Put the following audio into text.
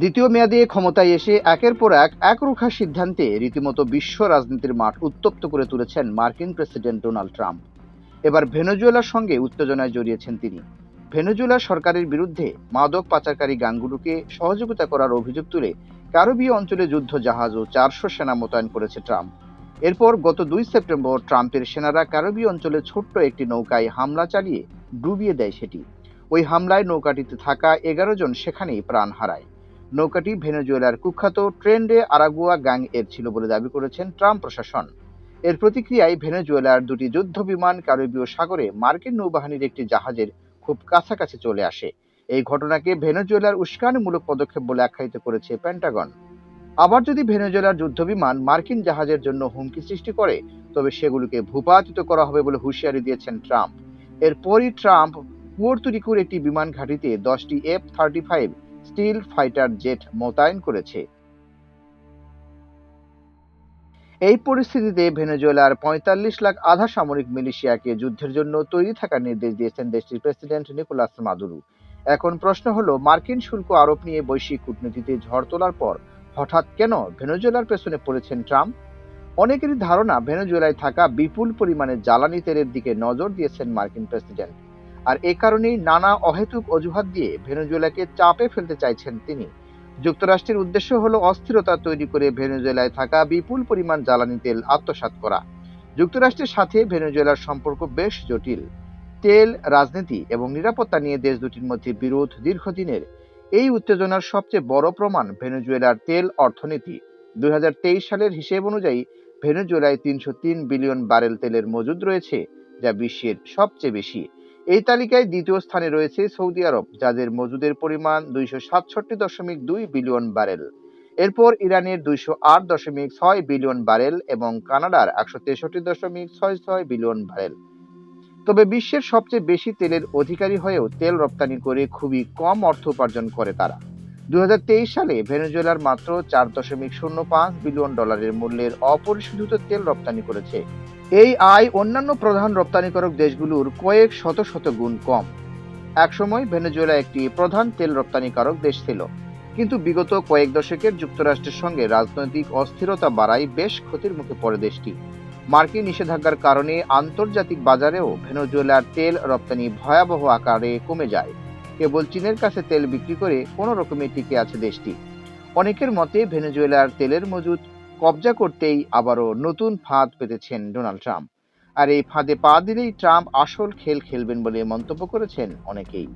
দ্বিতীয় মেয়াদে ক্ষমতায় এসে একের পর এক একরুখা সিদ্ধান্তে রীতিমতো বিশ্ব রাজনীতির মাঠ উত্তপ্ত করে তুলেছেন মার্কিন প্রেসিডেন্ট ডোনাল্ড ট্রাম্প। এবার ভেনেজুয়েলার সঙ্গে উত্তেজনায় জড়িয়েছেন তিনি। ভেনেজুয়েলা সরকারের বিরুদ্ধে মাদক পাচারকারী গাঙ্গুরুকে সহযোগিতা করার অভিযোগ তুলে ক্যারিবীয় অঞ্চলে যুদ্ধ জাহাজ ও চারশো সেনা মোতায়েন করেছে ট্রাম্প। এরপর গত দুই সেপ্টেম্বর ট্রাম্পের সেনারা ক্যারিবীয় অঞ্চলে ছোট্ট একটি নৌকায় হামলা চালিয়ে ডুবিয়ে দেয় সেটি। ওই হামলায় নৌকাটিতে থাকা এগারো জন সেখানেই প্রাণ হারায়। নৌকাটি ভেনেজুয়েলার কুখ্যাত ট্রেন্ডে আরাগুয়া গ্যাং এর ছিল বলে দাবি করেছেন ট্রাম্প প্রশাসন। এর প্রতিক্রিয়ায় ভেনেজুয়েলার দুটি যুদ্ধ বিমান ক্যারিবীয় সাগরে মার্কিন নৌবাহিনীর একটি জাহাজের খুব কাছাকাছি চলে আসে। এই ঘটনাকে ভেনেজুয়েলার উস্কানিমূলক পদক্ষেপ বলে আখ্যায়িত করেছে পেন্টাগন। আবার যদি ভেনেজুয়েলার যুদ্ধবিমান মার্কিন জাহাজের জন্য হুমকি সৃষ্টি করে, তবে সেগুলোকে ভূপাতিত করা হবে বলে হুঁশিয়ারি দিয়েছেন ট্রাম্প। এরপরই ট্রাম্প পুয়ের্তো একটি বিমান ঘাঁটিতে দশটি F thirty five stealth fighter jet মোতায়েন করেছে। এই পরিস্থিতিতে ভেনেজুয়েলার পঁয়তাল্লিশ লাখ আধা সামরিক মিলিশিয়াকে যুদ্ধের জন্য তৈরি থাকার নির্দেশ দিয়েছেন দেশটির প্রেসিডেন্ট নিকোলাস মাদুরো। এখন প্রশ্ন হলো, মার্কিন শুল্ক আরোপ নিয়ে বৈশ্বিক কূটনীতিতে ঝড় তোলার পর হঠাৎ কেন ভেনেজুয়েলার পেছনে পড়েছেন ট্রাম্প? অনেকেরই ধারণা, ভেনেজুয়েলায় থাকা বিপুল পরিমাণে জ্বালানি তেলের দিকে নজর দিয়েছেন মার্কিন প্রেসিডেন্ট। আর এ কারণেই নানা অহেতুক অজুহাত দিয়ে ভেনেজুয়েলাকে চাপে ফেলতে চাইছেন তিনি। যুক্তরাষ্ট্রের উদ্দেশ্য হলো অস্থিরতা তৈরি করে ভেনেজুয়েলায় থাকা বিপুল পরিমাণ জ্বালানি তেল আত্মসাৎ করা। যুক্তরাষ্ট্রের সাথে ভেনেজুয়েলার সম্পর্ক বেশ জটিল। তেল, রাজনীতি এবং নিরাপত্তা নিয়ে দেশ দুটির মধ্যে বিরোধ দীর্ঘদিনের। এই উত্তেজনার সবচেয়ে বড় প্রমাণ ভেনেজুয়েলার তেল অর্থনীতি। দুই হাজার তেইশ সালের হিসেব অনুযায়ী ভেনেজুয়েলায় তিনশো তিন বিলিয়ন বারেল তেলের মজুদ রয়েছে, যা বিশ্বের সবচেয়ে বেশি। এই তালিকায় দ্বিতীয় স্থানে রয়েছে সৌদি আরব, যাদের মজুদের পরিমাণ দুইশো সাতষট্টি দশমিক দুই বিলিয়ন ব্যারেল এরপর ইরানের দুইশো আট দশমিক ছয় বিলিয়ন ব্যারেল এবং কানাডার একশো তেষট্টি দশমিক ছয় ছয় বিলিয়ন ব্যারেল তবে বিশ্বের সবচেয়ে বেশি তেলের অধিকারী হয়েও তেল রপ্তানি করে খুবই কম অর্থ উপার্জন করে তারা। দু হাজার তেইশ সালে ভেনেজুয়েলার মাত্র চার দশমিক শূন্য পাঁচ বিলিয়ন ডলারের মূল্যের অপরিশোধিত তেল রপ্তানি করেছে। এই আয় অন্যান্য প্রধান রপ্তানিকারক দেশগুলোর কয়েক শত শত গুণ কম। একসময় ভেনেজুয়েলা একটি প্রধান তেল রপ্তানিকারক দেশ ছিল, কিন্তু বিগত কয়েক দশকের যুক্তরাষ্ট্রের সঙ্গে রাজনৈতিক অস্থিরতা বাড়ায় বেশ ক্ষতির মুখে পড়ে দেশটি। মার্কিন নিষেধাজ্ঞার কারণে আন্তর্জাতিক বাজারেও ভেনেজুয়েলার তেল রপ্তানি ভয়াবহ আকারে কমে যায়। কেবল চীনের কাছে তেল বিক্রি করে কোনো রকমে টিকে আছে দেশটি। অনেকের মতে ভেনেজুয়েলার তেলের মজুদ কবজা করতেই আবারও নতুন ফাঁদ পেতেছেন ডোনাল্ড ট্রাম্প। আর এই ফাঁদে পা দিলেই ট্রাম্প আসল খেল খেলবেন বলে মন্তব্য করেছেন অনেকেই।